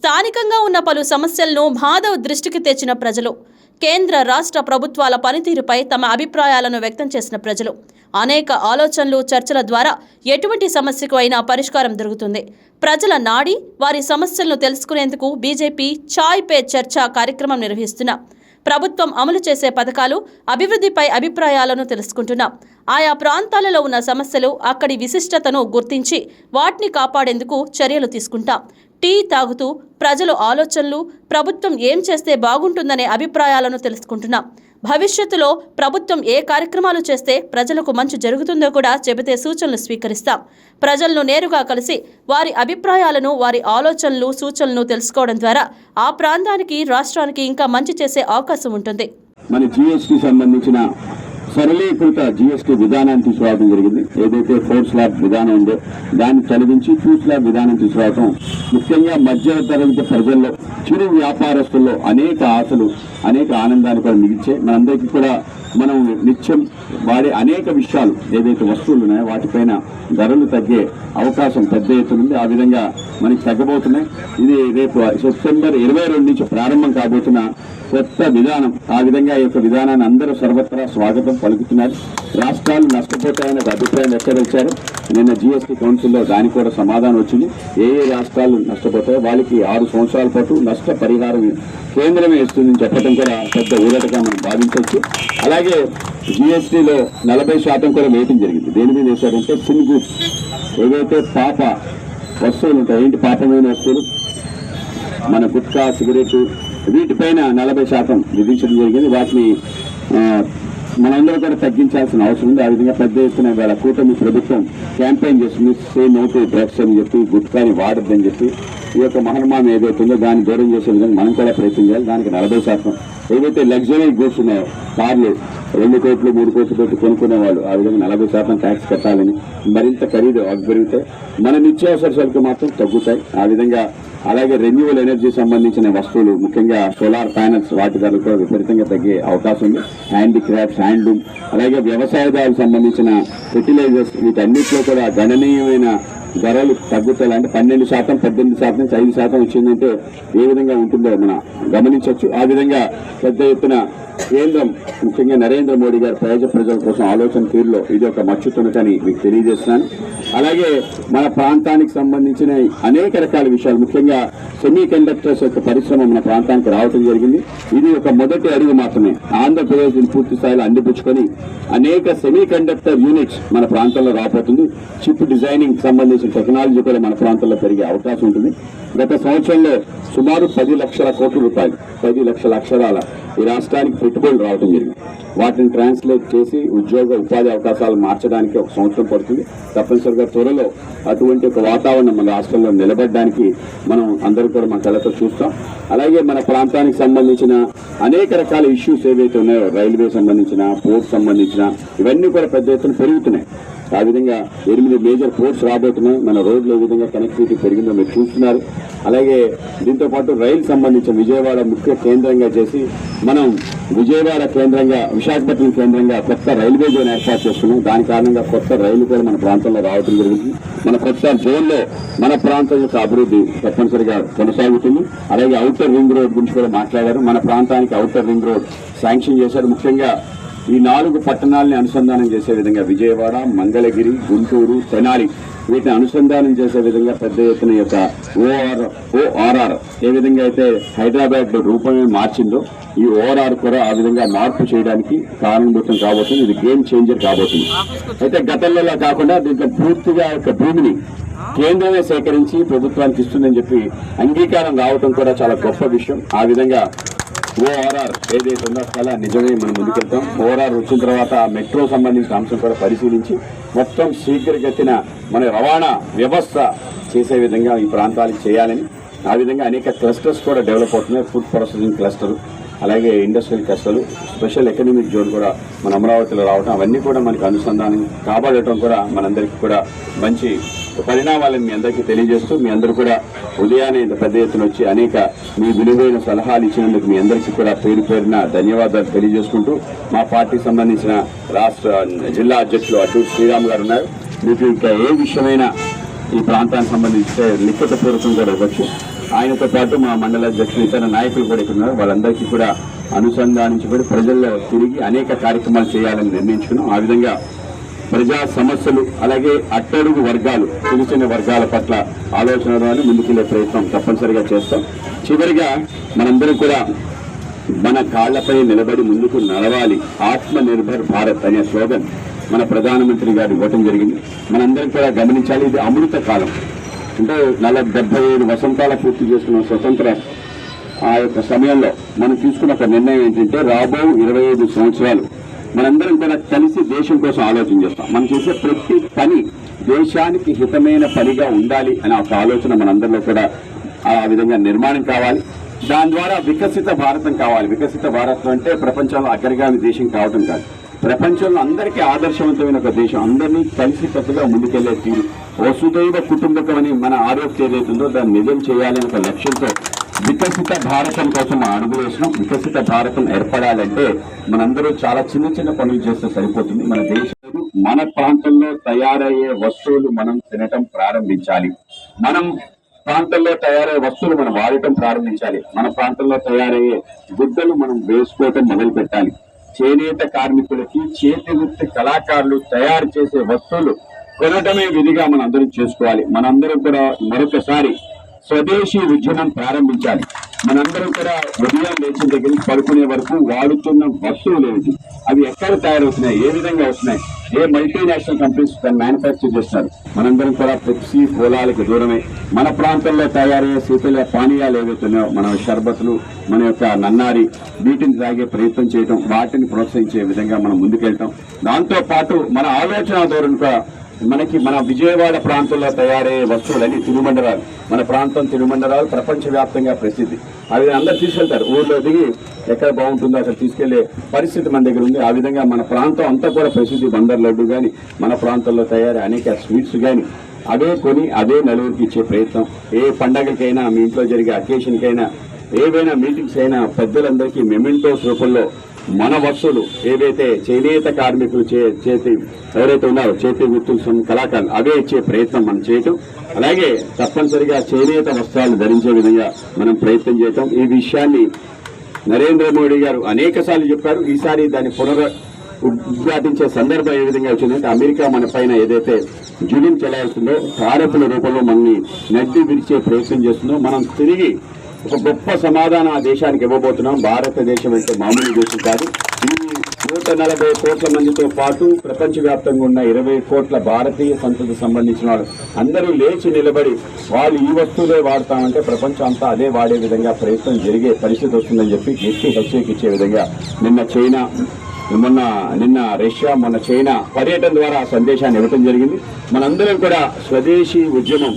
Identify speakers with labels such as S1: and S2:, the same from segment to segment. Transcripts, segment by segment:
S1: స్థానికంగా ఉన్న పలు సమస్యలను మాధవ్ దృష్టికి తెచ్చిన ప్రజలు కేంద్ర రాష్ట్ర ప్రభుత్వాల పనితీరుపై తమ అభిప్రాయాలను వ్యక్తం చేసిన ప్రజలు. అనేక ఆలోచనలు చర్చల ద్వారా ఎటువంటి సమస్యకు అయినా పరిష్కారం దొరుకుతుంది. ప్రజల నాడి వారి సమస్యలను తెలుసుకునేందుకు బీజేపీ చాయ్ పే చర్చ కార్యక్రమం నిర్వహిస్తున్న ప్రభుత్వం అమలు చేసే పథకాలు అభివృద్ధిపై అభిప్రాయాలను తెలుసుకుంటున్నాం ఆయా ప్రాంతాలలో ఉన్న సమస్యలు అక్కడి విశిష్టతను గుర్తించి వాటిని కాపాడేందుకు చర్యలు తీసుకుంటాం. టీ తాగుతూ ప్రజలు ఆలోచనలు ప్రభుత్వం ఏం చేస్తే బాగుంటుందనే అభిప్రాయాలను తెలుసుకుంటున్నాం. భవిష్యత్తులో ప్రభుత్వం ఏ కార్యక్రమాలు చేస్తే ప్రజలకు మంచి జరుగుతుందో కూడా చెబితే సూచనలు స్వీకరిస్తాం. ప్రజలను నేరుగా కలిసి వారి అభిప్రాయాలను వారి ఆలోచనలు సూచనలు తెలుసుకోవడం ద్వారా ఆ ప్రాంతానికి రాష్ట్రానికి ఇంకా మంచి చేసే అవకాశం ఉంటుంది.
S2: మన జిఎస్టి సంబంధించిన సరళీకృత జిఎస్టీ విధానాన్ని తీసుకురావడం జరిగింది. ఏదైతే ఫోర్ స్లాబ్ విధానం ఉందో దాన్ని తొలగించి టూ స్లాబ్ విధానం తీసుకురావడం ముఖ్యంగా మధ్య తరగతి ప్రజల్లో చిరు వ్యాపారస్తుల్లో అనేక ఆశలు అనేక ఆనందాన్ని కూడా మిగిల్చే మనందరికీ కూడా మనం నిత్యం వాడే అనేక విషయాలు ఏదైతే వస్తువులు ఉన్నాయో వాటిపైన ధరలు తగ్గే అవకాశం పెద్ద ఎత్తున ఉంది. ఆ విధంగా మనకి తగ్గబోతున్నాయి. ఇది రేపు సెప్టెంబర్ ఇరవై రెండు నుంచి ప్రారంభం కాబోతున్న కొత్త విధానం. ఆ విధంగా ఈ యొక్క విధానాన్ని అందరూ సర్వత్రా స్వాగతం పలుకుతున్నారు. రాష్ట్రాలు నష్టపోతాయనే ఒక అభిప్రాయం వ్యక్తపరిచారు. నిన్న జిఎస్టీ కౌన్సిల్లో దానికి కూడా సమాధానం వచ్చింది. ఏ ఏ రాష్ట్రాలు నష్టపోతాయో వాళ్ళకి ఆరు సంవత్సరాల పాటు నష్ట పరిహారం కేంద్రమే ఇస్తుందని చెప్పడం కూడా పెద్ద ఊరటగా మనం భావించవచ్చు. అలాగే జిఎస్టీలో నలభై శాతం కూడా వేయటం జరిగింది. దేని మీద వేశారంటే సిన్ గుడ్స్ ఏవైతే పాప వస్తువులు ఉంటాయి ఏంటి పాపమైన వస్తువులు? మన గుట్కా సిగరెట్ వీటిపైన నలభై శాతం విధించడం జరిగింది. వాటిని మనందరూ కూడా తగ్గించాల్సిన అవసరం ఉంది. ఆ విధంగా పెద్ద ఎత్తున వేళ కూటమి ప్రభుత్వం క్యాంపెయిన్ చేస్తుంది. సే నో టు డ్రగ్స్ అని చెప్పి గుట్కాని వాడద్దని చెప్పి ఈ యొక్క మహర్మానం ఏదైతుందో దాన్ని దూరం చేసే విధంగా మనం కూడా ప్రయత్నం చేయాలి. దానికి నలభై శాతం ఏవైతే లగ్జరీ గూడ్స్ ఉన్నాయో కార్లు రెండు కోట్లు మూడు కోట్లు పెట్టి కొనుక్కునే వాళ్ళు ఆ విధంగా నలభై శాతం ట్యాక్స్ కట్టాలని మరింత ఖరీదు అవి పెరిగితే మన నిత్యావసర సరుకు మాత్రం తగ్గుతాయి. ఆ విధంగా అలాగే రెన్యూవల్ ఎనర్జీ సంబంధించిన వస్తువులు ముఖ్యంగా సోలార్ ప్యానల్స్ వాటి ధరలు కూడా విపరీతంగా తగ్గే అవకాశం ఉంది. హ్యాండిక్రాఫ్ట్స్ హ్యాండ్లూమ్ అలాగే వ్యవసాయదారులకు సంబంధించిన ఫెర్టిలైజర్స్ వీటన్నిటిలో కూడా గణనీయమైన ధరలు తగ్గుతాయి అంటే పన్నెండు శాతం పద్దెనిమిది శాతం నుంచి ఐదు శాతం వచ్చిందంటే ఏ విధంగా ఉంటుందో మనం గమనించవచ్చు. ఆ విధంగా పెద్ద ఎత్తున కేంద్రం ముఖ్యంగా నరేంద్ర మోడీ గారు పేద ప్రజల కోసం ఆలోచన తీరులో ఇది ఒక మచ్చుతున్నదని మీకు తెలియజేస్తున్నాను. అలాగే మన ప్రాంతానికి సంబంధించిన అనేక రకాల విషయాలు ముఖ్యంగా సెమీ కండక్టర్స్ యొక్క పరిశ్రమ మన ప్రాంతానికి రావడం జరిగింది. ఇది ఒక మొదటి అడుగు మాత్రమే. ఆంధ్రప్రదేశ్ పూర్తి స్థాయిలో అందిపుచ్చుకొని అనేక సెమీ కండక్టర్ యూనిట్స్ మన ప్రాంతంలో రాబోతుంది. చిప్ డిజైనింగ్ సంబంధించి ఇన్ఫర్మేషన్ టెక్నాలజీ కూడా మన ప్రాంతంలో పెరిగే అవకాశం ఉంటుంది. గత సంవత్సరంలో సుమారు పది లక్షల కోట్ల రూపాయలు పది లక్షల అక్షరాల ఈ రాష్ట్రానికి పెట్టుబడులు రావడం జరిగింది. వాటిని ట్రాన్స్లేట్ చేసి ఉద్యోగ ఉపాధి అవకాశాలు మార్చడానికి ఒక సంవత్సరం పడుతుంది. తప్పనిసరిగా త్వరలో అటువంటి ఒక వాతావరణం మన రాష్ట్రంలో నిలబడడానికి మనం అందరూ కూడా మన కళతో చూస్తాం. అలాగే మన ప్రాంతానికి సంబంధించిన అనేక రకాల ఇష్యూస్ ఏవైతే ఉన్నాయో రైల్వే సంబంధించిన పోర్ట్ సంబంధించిన ఇవన్నీ కూడా పెద్ద ఎత్తున పెరుగుతున్నాయి. ఆ విధంగా ఎనిమిది మేజర్ పోర్ట్స్ రాబోతున్నాయి మన రోడ్లు ఏ విధంగా కనెక్టివిటీ పెరిగిందో మీరు చూస్తున్నారు. అలాగే దీంతో పాటు రైలు సంబంధించిన విజయవాడ ముఖ్య కేంద్రంగా చేసి మనం విజయవాడ కేంద్రంగా విశాఖపట్నం కేంద్రంగా కొత్త రైల్వే జోన్ ఏర్పాటు చేస్తున్నాం. దాని కారణంగా కొత్త రైలు కూడా మన ప్రాంతంలో రావడం జరిగింది. మన కొత్త జోన్లో మన ప్రాంతం యొక్క అభివృద్ధి తప్పనిసరిగా కొనసాగుతుంది. అలాగే అవుటర్ రింగ్ రోడ్ గురించి కూడా మాట్లాడారు. మన ప్రాంతానికి అవుటర్ రింగ్ రోడ్ శాంక్షన్ చేశారు. ముఖ్యంగా ఈ నాలుగు పట్టణాలని అనుసంధానం చేసే విధంగా విజయవాడ మంగళగిరి గుంటూరు తెనాలి వీటిని అనుసంధానం చేసే విధంగా పెద్ద ఎత్తున యొక్క ఓఆర్ ఓఆర్ఆర్ ఏ విధంగా అయితే హైదరాబాద్ రూపమే మార్చిందో ఈ ఓఆర్ఆర్ కూడా ఆ విధంగా మార్పు చేయడానికి కారణభూతం కాబోతుంది. ఇది గేమ్ చేంజర్ కాబోతుంది. అయితే గతంలో కాకుండా దీంట్లో పూర్తిగా యొక్క భూమిని కేంద్రమే సేకరించి ప్రభుత్వానికి ఇస్తుందని చెప్పి అంగీకారం రావటం కూడా చాలా గొప్ప విషయం. ఆ విధంగా ఓఆర్ఆర్ ఏదైతే ఉందో చాలా నిజమే మనం ముందుకెళ్తాం. ఓఆర్ఆర్ వచ్చిన తర్వాత మెట్రో సంబంధించిన అంశం కూడా పరిశీలించి మొత్తం శీఘ్రగతిన మన రవాణా వ్యవస్థ చేసే విధంగా ఈ ప్రాంతాలకు చేయాలని. ఆ విధంగా అనేక క్లస్టర్స్ కూడా డెవలప్ అవుతున్నాయి. ఫుడ్ ప్రాసెసింగ్ క్లస్టర్ అలాగే ఇండస్ట్రియల్ క్లస్టర్లు స్పెషల్ ఎకనామిక్ జోన్ కూడా మన అమరావతిలో రావడం అవన్నీ కూడా మనకు అనుసంధానం కాబడటం కూడా మనందరికీ కూడా మంచి పరిణామాలను మీ అందరికీ తెలియజేస్తూ మీ అందరూ కూడా ఉదయాన్నే ఇంత పెద్ద ఎత్తున వచ్చి అనేక మీ విలువైన సలహాలు ఇచ్చినందుకు మీ అందరికీ కూడా పేరు పేరున ధన్యవాదాలు తెలియజేసుకుంటూ మా పార్టీకి సంబంధించిన రాష్ట్ర జిల్లా అధ్యక్షులు అటు శ్రీరామ్ గారు ఉన్నారు. మీకు ఇంకా ఏ విషయమైనా ఈ ప్రాంతానికి సంబంధించి లిఖిత పూర్వకం ఇవ్వచ్చు ఆయనతో పాటు మా మండల అధ్యక్షులు ఇతర నాయకులు కూడా ఇక్కడ ఉన్నారు. వాళ్ళందరికీ కూడా అనుసంధానించబడి ప్రజల్లో తిరిగి అనేక కార్యక్రమాలు చేయాలని నిర్ణయించుకున్నాం. ఆ విధంగా ప్రజా సమస్యలు అలాగే అట్టడుగు వర్గాలు చిన్న చిన్న వర్గాల పట్ల ఆలోచన ద్వారా ముందుకెళ్ళే ప్రయత్నం తప్పనిసరిగా చేస్తాం. చివరిగా మనందరం కూడా మన కాళ్ళపై నిలబడి ముందుకు నడవాలి. ఆత్మ నిర్భర్ భారత్ అనే స్లోగన్ మన ప్రధానమంత్రి గారు ఇవ్వటం జరిగింది. మనందరం కూడా గమనించాలి ఇది అమృత కాలం. అంటే నలభై డెబ్బై ఏడు వసంతాల పూర్తి చేసుకున్న స్వతంత్ర ఆ యొక్క సమయంలో మనం తీసుకున్న ఒక నిర్ణయం ఏంటంటే రాబో ఇరవై ఐదు సంవత్సరాలు మనందరం కూడా కలిసి దేశం కోసం ఆలోచన చేస్తాం. మనం చేసే ప్రతి పని దేశానికి హితమైన పనిగా ఉండాలి అనే ఒక ఆలోచన మనందరిలో కూడా ఆ విధంగా నిర్మాణం కావాలి. దాని ద్వారా వికసిత భారతం కావాలి. వికసిత భారతం అంటే ప్రపంచంలో అగ్రగామి దేశం కావటం కాదు. ప్రపంచంలో అందరికీ ఆదర్శవంతమైన ఒక దేశం. అందరినీ కలిసి కట్టుగా ముందుకెళ్ళే తీరు. వసుదైవ కుటుంబకం అని మన ఆరోగ్యం ఏదైతుందో దాన్ని నిజం చేయాలనే ఒక లక్ష్యంతో వికసిత భారతం కోసం మనం అడుగు వేసినాం వికసిత భారతం ఏర్పడాలంటే మనందరూ చాలా చిన్న చిన్న పనులు చేస్తే సరిపోతుంది. మన దేశం మన ప్రాంతంలో తయారయ్యే వస్తువులు మనం తినటం ప్రారంభించాలి. మనం ప్రాంతంలో తయారయ్యే వస్తువులు మనం వాడటం ప్రారంభించాలి. మన ప్రాంతంలో తయారయ్యే గుడ్డలు మనం వేసుకోవటం మొదలు పెట్టాలి చేనేత కార్మికులకి చేతి వృత్తి కళాకారులు తయారు చేసే వస్తువులు కొనటమే విధిగా మనం చేసుకోవాలి. మనందరం కూడా మరొకసారి స్వదేశీ ఉద్యమం ప్రారంభించాలి. మనందరం కూడా ఉదయం లేచిన దగ్గర పడుకునే వరకు వాడుతున్న వస్తువులు ఏమిటి? అవి ఎక్కడ తయారవుతున్నాయి? ఏ విధంగా వస్తున్నాయి ఏ మల్టీనేషనల్ కంపెనీస్ దాన్ని మ్యానుఫ్యాక్చర్ చేస్తున్నారు మనందరం కూడా పెప్సీ కోలాలకు దూరమే. మన ప్రాంతంలో తయారయ్యే శీతల పానీయాలు ఏవైతున్నాయో మన షర్బత్లు మన యొక్క నన్నారి వీటిని తాగే ప్రయత్నం చేయటం వాటిని ప్రోత్సహించే విధంగా మనం ముందుకెళ్తాం. దాంతో పాటు మన ఆలోచన ధోరణి మనకి మన విజయవాడ ప్రాంతంలో తయారయ్యే వస్తువులని తిరుమండరాలు మన ప్రాంతం తిరుమండరాలు ప్రపంచవ్యాప్తంగా ప్రసిద్ధి. అవి అందరు తీసుకెళ్తారు. ఊర్లో దిగి ఎక్కడ బాగుంటుందో అక్కడ తీసుకెళ్ళే పరిస్థితి మన దగ్గర ఉంది. ఆ విధంగా మన ప్రాంతం అంతా కూడా ప్రసిద్ధి బందర్ లడ్డు కానీ మన ప్రాంతంలో తయారు అనేక స్వీట్స్ కానీ అవే కొని అదే నలుగురికి ఇచ్చే ప్రయత్నం. ఏ పండగకైనా మీ ఇంట్లో జరిగే అకేషన్కైనా ఏవైనా మీటింగ్స్ అయినా పెద్దలందరికీ మెమెంటోస్ రూపంలో మన వస్తువులు ఏవైతే చేనేత కార్మికులు చే చేతి ఎవరైతే ఉన్నారో చేతి గుర్తులు కళాకారులు అవే ఇచ్చే ప్రయత్నం మనం చేయటం. అలాగే తప్పనిసరిగా చేనేత వస్త్రాలు ధరించే విధంగా మనం ప్రయత్నం చేయటం. ఈ విషయాన్ని నరేంద్ర మోడీ గారు అనేక చెప్పారు. ఈసారి దాన్ని పునర ఉద్ఘాటించే సందర్భం ఏ విధంగా వచ్చిందంటే అమెరికా మన పైన ఏదైతే జులుం చెలాయిస్తుందో తారపుల రూపంలో మనల్ని నడ్డి విరిచే ప్రయత్నం చేస్తుందో మనం తిరిగి ఒక గొప్ప సమాధానం ఆ దేశానికి ఇవ్వబోతున్నాం. భారతదేశం అంటే మామూలు దేశం కాదు. నూట నలభై కోట్ల మందితో పాటు ప్రపంచవ్యాప్తంగా ఉన్న ఇరవై కోట్ల భారతీయ సంతతి సంబంధించిన వాళ్ళు అందరూ లేచి నిలబడి వాళ్ళు ఈ వస్తువులే వాడతామంటే ప్రపంచం అంతా అదే వాడే విధంగా ప్రయత్నం జరిగే పరిస్థితి వస్తుందని చెప్పి గట్టి హెచ్చరిక ఇచ్చే విధంగా నిన్న చైనా మొన్న నిన్న రష్యా మొన్న చైనా పర్యటన ద్వారా సందేశాన్ని ఇవ్వటం జరిగింది. మనందరం కూడా స్వదేశీ ఉద్యమం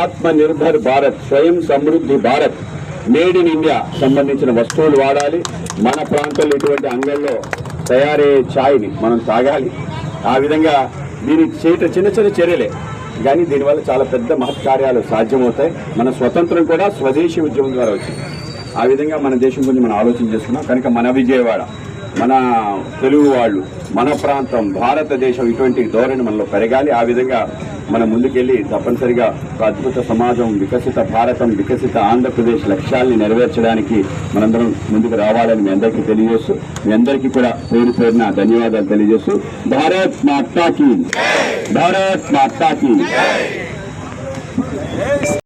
S2: ఆత్మ నిర్భర్ భారత్ స్వయం సమృద్ధి భారత్ మేడ్ ఇన్ ఇండియా సంబంధించిన వస్తువులు వాడాలి. మన ప్రాంతంలో ఇటువంటి అంగంలో తయారయ్యే ఛాయ్ని మనం తాగాలి. ఆ విధంగా దీనికి చేయటం చిన్న చిన్న చర్యలే. కానీ దీనివల్ల చాలా పెద్ద మహత్కార్యాలు సాధ్యమవుతాయి. మన స్వతంత్రం కూడా స్వదేశీ ఉద్యమం ద్వారా వచ్చింది. ఆ విధంగా మన దేశం గురించి మనం ఆలోచన చేసుకున్నాం. కనుక మన విజయవాడ మన తెలుగు వాళ్ళు మన ప్రాంతం భారతదేశం ఇటువంటి ధోరణి మనలో పెరగాలి. ఆ విధంగా మనం ముందుకెళ్ళి తప్పనిసరిగా ఒక అద్భుత సమాజం వికసిత భారతం వికసిత ఆంధ్రప్రదేశ్ లక్ష్యాల్ని నెరవేర్చడానికి మనందరం ముందుకు రావాలని మీ అందరికీ తెలియజేస్తూ మీ అందరికీ కూడా పేరు పేరున ధన్యవాదాలు తెలియజేస్తూ భారత్ మాతాకి భారత్ మాతాకి